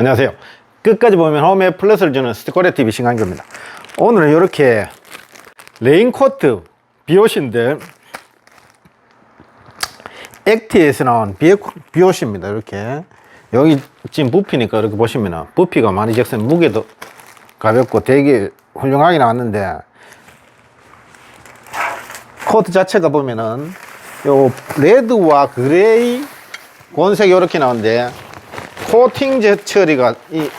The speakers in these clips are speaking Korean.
안녕하세요. 끝까지 보면 홈에 플러스를 주는 스티커레 TV 신강규입니다. 오늘은 이렇게 레인코트 비옷인데 액티에서 나온 비, 비옷입니다. 이렇게 여기 지금 부피니까 이렇게 보시면 부피가 많이 적선 무게도 가볍고 되게 훌륭하게 나왔는데 코트 자체가 보면은 요 레드와 그레이 권색이 이렇게 나오는데 코팅 제 처리가 이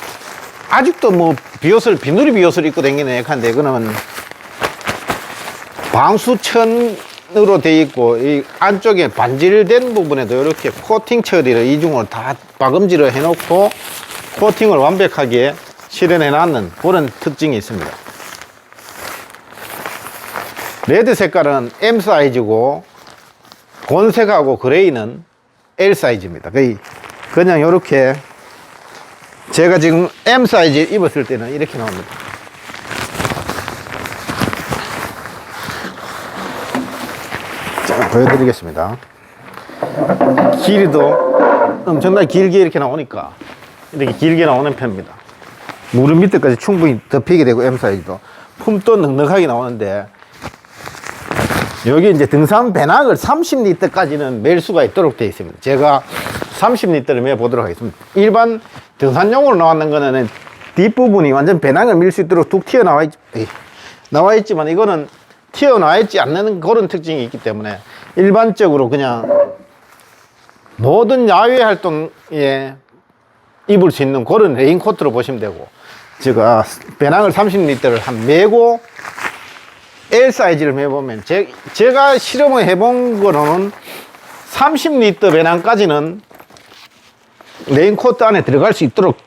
아직도 뭐 비옷을 비누리 비옷을 입고 다니는 약한데 이거는 방수천으로 돼 있고 이 안쪽에 반질된 부분에도 이렇게 코팅 처리를 이중으로 다 박음질을 해놓고 코팅을 완벽하게 실현해 놨는 그런 특징이 있습니다. 레드 색깔은 M 사이즈고 곤색하고 그레이는 L 사이즈입니다. 거의 그냥 이렇게 제가 지금 M 사이즈 입었을 때는 이렇게 나옵니다. 자, 보여드리겠습니다. 길이도 엄청나게 길게 이렇게 나오니까 이렇게 길게 나오는 편입니다. 무릎 밑에까지 충분히 덮이게 되고 M 사이즈도 품도 넉넉하게 나오는데 여기 이제 등산 배낭을 30리터까지는 멜 수가 있도록 되어 있습니다. 제가 30리터를 매 보도록 하겠습니다. 일반 등산용으로 나왔는 거는 뒷부분이 완전 배낭을 밀 수 있도록 툭 튀어나와 있, 에이, 나와 있지만 이거는 튀어나와 있지 않는 그런 특징이 있기 때문에 일반적으로 그냥 모든 야외 활동에 입을 수 있는 그런 레인코트로 보시면 되고 제가 배낭을 30리터를 한 메고 L 사이즈를 해보면 제, 제가 실험을 해본 거로는 30리터 배낭까지는 레인코트 안에 들어갈 수 있도록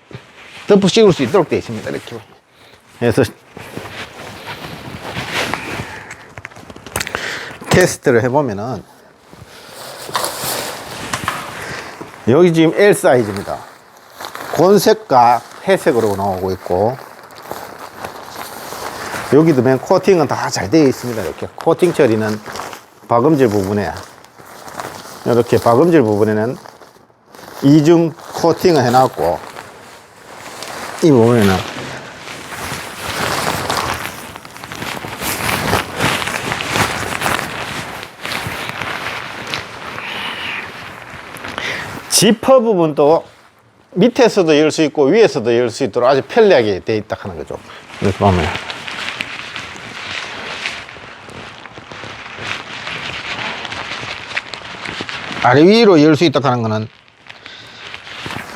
덮어 씌울 수 있도록 되어 있습니다 이렇게 그래서 테스트를 해보면은 여기 지금 L 사이즈입니다 곤색과 회색으로 나오고 있고 여기도 맨 코팅은 다 잘 되어 있습니다. 이렇게 코팅 처리는 박음질 부분에 이렇게 박음질 부분에는 이중 코팅을 해놨고 이 부분에는 지퍼 부분도 밑에서도 열 수 있고 위에서도 열 수 있도록 아주 편리하게 되어 있다 하는 거죠. 이렇게 보면. 아래 위로 열 수 있다 하는 거는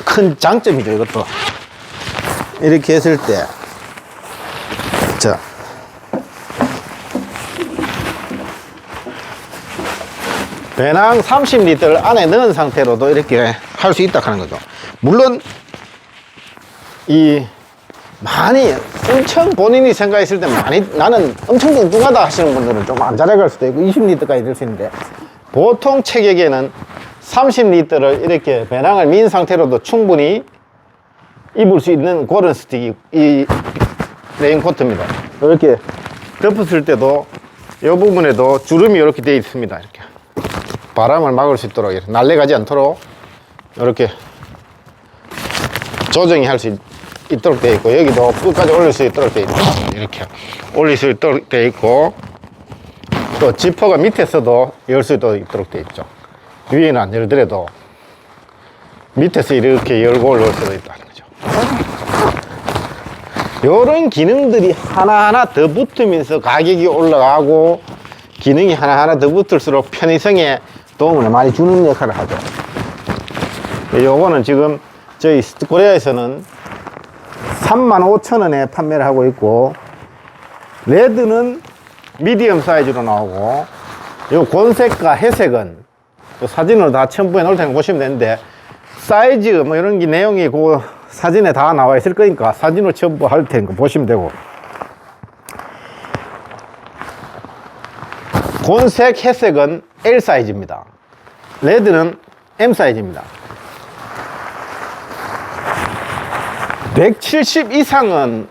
큰 장점이죠, 이것도. 이렇게 했을 때, 자. 배낭 30리터를 안에 넣은 상태로도 이렇게 할 수 있다 하는 거죠. 물론, 이, 많이, 엄청 본인이 생각했을 때 많이, 나는 엄청 뚱뚱하다 하시는 분들은 좀안 잘해갈 수도 있고 20리터까지 될 수 있는데, 보통 체격에는 30리터를 이렇게 배낭을 민 상태로도 충분히 입을 수 있는 그런 스틱이 이 레인코트입니다. 이렇게 덮었을 때도 이 부분에도 주름이 이렇게 되어 있습니다. 이렇게 바람을 막을 수 있도록 이렇게 날래가지 않도록 이렇게 조정이 할 수 있도록 되어 있고 여기도 끝까지 올릴 수 있도록 되어 있고 이렇게 올릴 수 있도록 되어 있고 또 지퍼가 밑에서도 열 수 있도록 되어 있죠. 위에는 안 열더라도 밑에서 이렇게 열고 올릴 수도 있다는 거죠. 이런 기능들이 하나하나 더 붙으면서 가격이 올라가고 기능이 하나하나 더 붙을수록 편의성에 도움을 많이 주는 역할을 하죠. 요거는 지금 저희 코리아에서는 35,000원에 판매를 하고 있고 레드는 미디엄 사이즈로 나오고 요 곤색과 회색은 또 사진으로 다 첨부해 놓을 테니까 보시면 되는데 사이즈 뭐 이런 게 내용이 그 사진에 다 나와 있을 거니까 사진으로 첨부할 테니까 보시면 되고 곤색, 회색은 L 사이즈입니다. 레드는 M 사이즈입니다. 170 이상은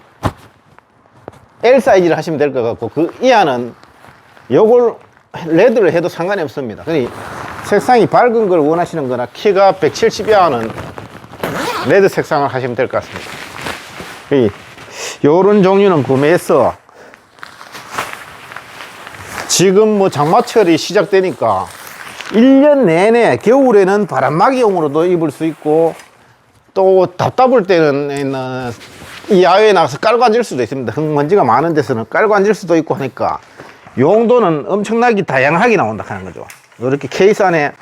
L 사이즈를 하시면 될 것 같고 그 이하는 요걸 레드를 해도 상관이 없습니다. 그니 색상이 밝은 걸 원하시는 거나 키가 170 이하는 레드 색상을 하시면 될 것 같습니다. 이 요런 종류는 구매해서 지금 뭐 장마철이 시작되니까 1년 내내 겨울에는 바람막이용으로도 입을 수 있고 또 답답할 때는 야외에 나가서 깔고 앉을 수도 있습니다. 흙먼지가 많은 데서는 깔고 앉을 수도 있고 하니까 용도는 엄청나게 다양하게 나온다 하는 거죠. 이렇게 케이스 안에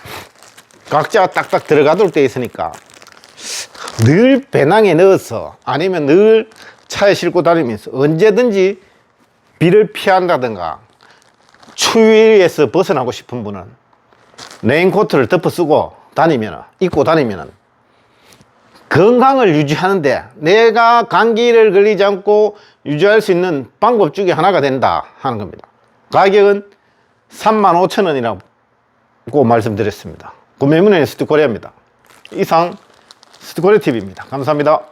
각자 딱딱 들어가도록 되어 있으니까 늘 배낭에 넣어서 아니면 늘 차에 싣고 다니면서 언제든지 비를 피한다든가 추위에서 벗어나고 싶은 분은 레인코트를 덮어 쓰고 다니면 입고 다니면 건강을 유지하는데 내가 감기를 걸리지 않고 유지할 수 있는 방법 중에 하나가 된다 하는 겁니다. 가격은 35,000원이라고 말씀드렸습니다. 구매 문의는 스티코리아입니다. 이상 스티코리아 TV입니다. 감사합니다.